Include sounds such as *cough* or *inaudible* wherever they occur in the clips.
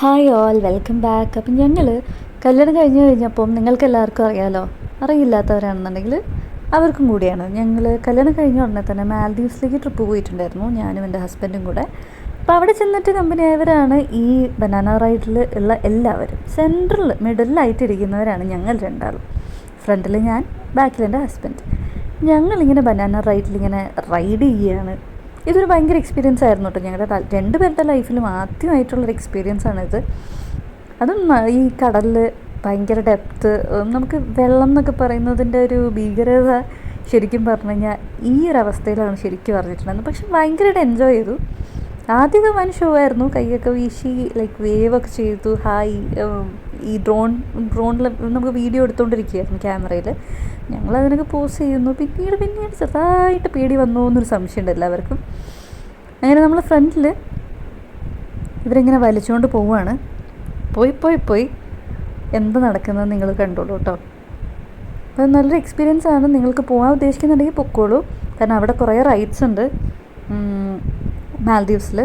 Hi all welcome back അപ്പം ഞങ്ങൾ കല്യാണം കഴിഞ്ഞ് കഴിഞ്ഞപ്പം നിങ്ങൾക്ക് എല്ലാവർക്കും അറിയാലോ? അറിയില്ലാത്തവരാണെന്നുണ്ടെങ്കിൽ അവർക്കും കൂടിയാണ്. ഞങ്ങൾ കല്യാണം കഴിഞ്ഞ ഉടനെ തന്നെ മാൽദീവ്സിലേക്ക് ട്രിപ്പ് പോയിട്ടുണ്ടായിരുന്നു. ഞാനും എന്റെ ഹസ്ബൻഡും കൂടെ. അപ്പോൾ അവിടെ ചെന്നിട്ട് കമ്പനി ആയവരാണ് ഈ ബനാന റൈഡിൽ ഉള്ള എല്ലാവരും. സെൻട്രൽ മിഡിലായിട്ട് ഇരിക്കുന്നവരാണ് ഞങ്ങൾ രണ്ടാളും. ഫ്രണ്ടിൽ ഞാൻ ബാക്കിൽ എന്റെ ഹസ്ബൻഡ് ഞങ്ങളിങ്ങനെ ബനാന റൈഡിൽ ഇങ്ങനെ റൈഡ് ചെയ്യുകയാണ് ഇതൊരു ഭയങ്കര എക്സ്പീരിയൻസ് ആയിരുന്നു കേട്ടോ ഞങ്ങളുടെ രണ്ട് പേരുടെ ലൈഫിലും ആദ്യമായിട്ടുള്ളൊരു എക്സ്പീരിയൻസ് ആണിത്. അതും ഈ കടലിൽ ഭയങ്കര ഡെപ്ത്ത് നമുക്ക് വെള്ളം എന്നൊക്കെ പറയുന്നതിന്റെ ഒരു ഭീകരത ശരിക്കും പറഞ്ഞു കഴിഞ്ഞാൽ ഈ ഒരു അവസ്ഥയിലാണ് ശരിക്കും പറഞ്ഞിട്ടുണ്ടായിരുന്നത് പക്ഷെ ഭയങ്കരമായിട്ട് എൻജോയ് ചെയ്തു. ആദ്യമൊക്കെ വൻ ഷോ ആയിരുന്നു. കൈയൊക്കെ വീശി ലൈക്ക് വേവ് ഒക്കെ ചെയ്തു. ഹായ് ഈ ഡ്രോൺ ഡ്രോണിൽ നമുക്ക് വീഡിയോ എടുത്തുകൊണ്ടിരിക്കുകയായിരുന്നു ക്യാമറയിൽ ഞങ്ങൾ അതിനൊക്കെ പോസ് ചെയ്യുന്നു. പിന്നീട് പിന്നീട് ചെറുതായിട്ട് പേടി വന്നു എന്നൊരു സംശയമുണ്ട് എല്ലാവർക്കും. അങ്ങനെ നമ്മൾ ഫ്രണ്ടിൽ ഇവരിങ്ങനെ വലിച്ചുകൊണ്ട് പോവുകയാണ് പോയി പോയി പോയി. എന്ത് നടക്കുന്നത് നിങ്ങൾ കണ്ടോളൂ കേട്ടോ അപ്പോൾ നല്ലൊരു എക്സ്പീരിയൻസ് ആണ്. നിങ്ങൾക്ക് പോകാൻ ഉദ്ദേശിക്കുന്നുണ്ടെങ്കിൽ പൊക്കോളൂ. കാരണം അവിടെ കുറേ റൈറ്റ്സ് ഉണ്ട്. മാൽദീവ്സിൽ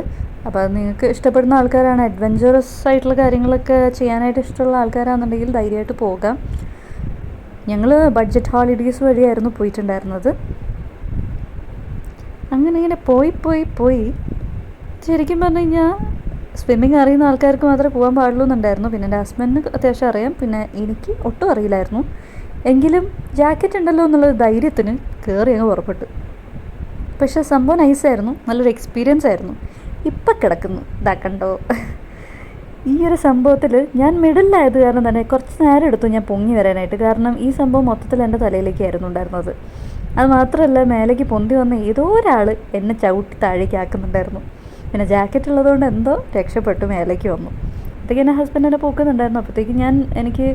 അപ്പോൾ നിങ്ങൾക്ക് ഇഷ്ടപ്പെടുന്ന ആൾക്കാരാണ്. അഡ്വഞ്ചറസ് ആയിട്ടുള്ള കാര്യങ്ങളൊക്കെ ചെയ്യാനായിട്ട് ഇഷ്ടമുള്ള ആൾക്കാരാണെന്നുണ്ടെങ്കിൽ ധൈര്യമായിട്ട് പോകാം ഞങ്ങൾ ബഡ്ജറ്റ് ഹോളിഡേയ്സ് വഴിയായിരുന്നു പോയിട്ടുണ്ടായിരുന്നത്. അങ്ങനെ ഇങ്ങനെ പോയി പോയി പോയി. ശരിക്കും പറഞ്ഞു കഴിഞ്ഞാൽ സ്വിമ്മിങ് അറിയുന്ന ആൾക്കാർക്ക് മാത്രമേ പോകാൻ പാടുള്ളൂ എന്നുണ്ടായിരുന്നു. പിന്നെ എന്റെ ഹസ്ബൻഡിന് അത്യാവശ്യം അറിയാം. പിന്നെ എനിക്ക് ഒട്ടും അറിയില്ലായിരുന്നു. എങ്കിലും ജാക്കറ്റ് ഉണ്ടല്ലോ എന്നുള്ള ധൈര്യത്തിന് കയറി അങ്ങ് പുറപ്പെട്ടു. പക്ഷെ സംഭവം നൈസായിരുന്നു നല്ലൊരു എക്സ്പീരിയൻസ് ആയിരുന്നു. ഇപ്പം കിടക്കുന്നു. ഇതാ കണ്ടോ? ഈ ഒരു സംഭവത്തിൽ ഞാൻ മിഡിലായത് കാരണം തന്നെ കുറച്ച് നേരം എടുത്തു ഞാൻ പൊങ്ങി വരാനായിട്ട്. കാരണം ഈ സംഭവം മൊത്തത്തിൽ എന്റെ തലയിലേക്കായിരുന്നു ഉണ്ടായിരുന്നത്. അത് മാത്രമല്ല മേലേക്ക് പൊന്തി വന്ന ഏതോ ഒരാൾ എന്നെ ചവിട്ടി താഴേക്ക് ആക്കുന്നുണ്ടായിരുന്നു. പിന്നെ ജാക്കറ്റ് ഉള്ളതുകൊണ്ട് എന്തോ രക്ഷപ്പെട്ടു മേലേക്ക് വന്നു. അപ്പോഴത്തേക്ക് എന്റെ ഹസ്ബൻഡ് എന്നെ പോക്കുന്നുണ്ടായിരുന്നു. അപ്പോഴത്തേക്ക് ഞാൻ എനിക്ക്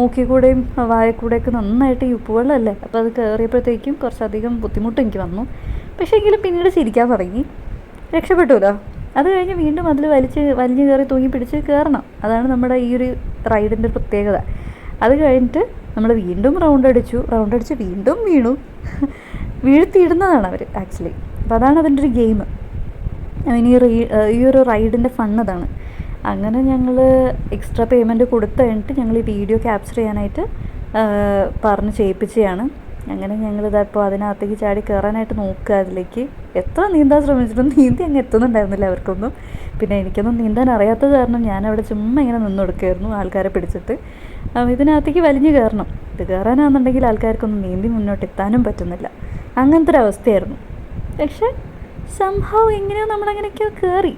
മൂക്കിക്കൂടെയും വായക്കൂടെയൊക്കെ നന്നായിട്ട് ഈ ഉപ്പുവെള്ളമല്ലേ അപ്പോൾ അത് കയറിയപ്പോഴത്തേക്കും കുറച്ചധികം ബുദ്ധിമുട്ട് എനിക്ക് വന്നു. പക്ഷേ എങ്കിലും പിന്നീട് ചിരിക്കാൻ തുടങ്ങി. രക്ഷപ്പെട്ടുല്ലോ? അത് കഴിഞ്ഞ് വീണ്ടും അതിൽ വലിച്ച് വലിഞ്ഞു കയറി തൂങ്ങി പിടിച്ച് കയറണം. അതാണ് നമ്മുടെ ഈ ഒരു റൈഡിന്റെ പ്രത്യേകത. അത് കഴിഞ്ഞിട്ട് നമ്മൾ വീണ്ടും റൗണ്ട് അടിച്ചു. റൗണ്ട് അടിച്ച് വീണ്ടും വീണു. *laughs* വീഴ്ത്തിയിടുന്നതാണ് അവർ ആക്ച്വലി അപ്പോൾ അതാണ് അതിന്റെ ഒരു ഗെയിം ഇനി ഈ റീ ഈ ഒരു റൈഡിന്റെ ഫൺ അതാണ്. അങ്ങനെ ഞങ്ങൾ എക്സ്ട്രാ പേയ്മെന്റ് കൊടുത്തു കഴിഞ്ഞിട്ട് ഞങ്ങൾ ഈ വീഡിയോ ക്യാപ്ചർ ചെയ്യാനായിട്ട് പറഞ്ഞ് ചെയ്യിപ്പിച്ചതാണ് അങ്ങനെ ഞങ്ങൾ ഞങ്ങളിതപ്പോൾ അതിനകത്തേക്ക് ചാടി കയറാനായിട്ട് നോക്കുക അതിലേക്ക്. എത്ര നീന്താൻ ശ്രമിച്ചിട്ടും നീന്തി അങ്ങ് എത്തുന്നുണ്ടായിരുന്നില്ല അവർക്കൊന്നും. പിന്നെ എനിക്കൊന്നും നീന്താൻ അറിയാത്തത് കാരണം ഞാൻ അവിടെ ചുമ്മാ ഇങ്ങനെ നിന്ന് കൊടുക്കുകയായിരുന്നു ആൾക്കാരെ പിടിച്ചിട്ട്. ഇതിനകത്തേക്ക് വലിഞ്ഞു കയറണം. ഇത് കയറാനാണെന്നുണ്ടെങ്കിൽ ആൾക്കാർക്കൊന്നും നീന്തി മുന്നോട്ട് എത്താനും പറ്റുന്നില്ല. അങ്ങനത്തെ ഒരു അവസ്ഥയായിരുന്നു പക്ഷേ സംഭവം എങ്ങനെയോ നമ്മളങ്ങനെയൊക്കെയോ കയറി.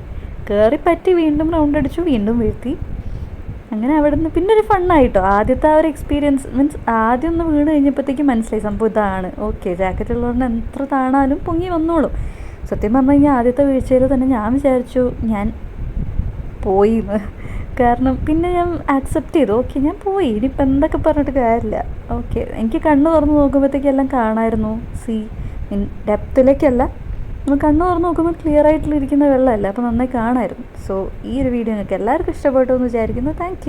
കയറി പറ്റി വീണ്ടും റൗണ്ട് അടിച്ചു വീണ്ടും വീഴ്ത്തി. അങ്ങനെ അവിടെ നിന്ന് പിന്നെ ഒരു ഫണ്ണായിട്ടോ. ആദ്യത്തെ ആ ഒരു എക്സ്പീരിയൻസ് മീൻസ് ആദ്യം ഒന്ന് വീണ് കഴിഞ്ഞപ്പോഴത്തേക്കും മനസ്സിലായി സംഭവം ഇതാണ്. ഓക്കെ ജാക്കറ്റ് ഉള്ളതുകൊണ്ട് എത്ര താണാലും പൊങ്ങി വന്നോളും. സത്യം പറഞ്ഞു കഴിഞ്ഞാൽ ആദ്യത്തെ വീഴ്ചയിൽ തന്നെ ഞാൻ വിചാരിച്ചു ഞാൻ പോയി. കാരണം പിന്നെ ഞാൻ ആക്സെപ്റ്റ് ചെയ്തു. ഓക്കെ ഞാൻ പോയി. ഇനിയിപ്പോൾ എന്തൊക്കെ പറഞ്ഞിട്ട് കാര്യമില്ല. ഓക്കെ എനിക്ക് കണ്ണ് തുറന്ന് നോക്കുമ്പോഴത്തേക്കും എല്ലാം കാണായിരുന്നു സി മീൻ ഡെപ്തിലേക്കല്ല നമ്മൾ കണ്ണു തുറന്ന് നോക്കുമ്പോൾ ക്ലിയർ ആയിട്ടിരിക്കുന്ന വെള്ളമല്ല? അപ്പോൾ നന്നായി കാണായിരുന്നു സോ ഈ ഒരു വീഡിയോ നിങ്ങൾക്ക് എല്ലാവർക്കും ഇഷ്ടപ്പെട്ടു എന്ന് വിചാരിക്കുന്നു. താങ്ക്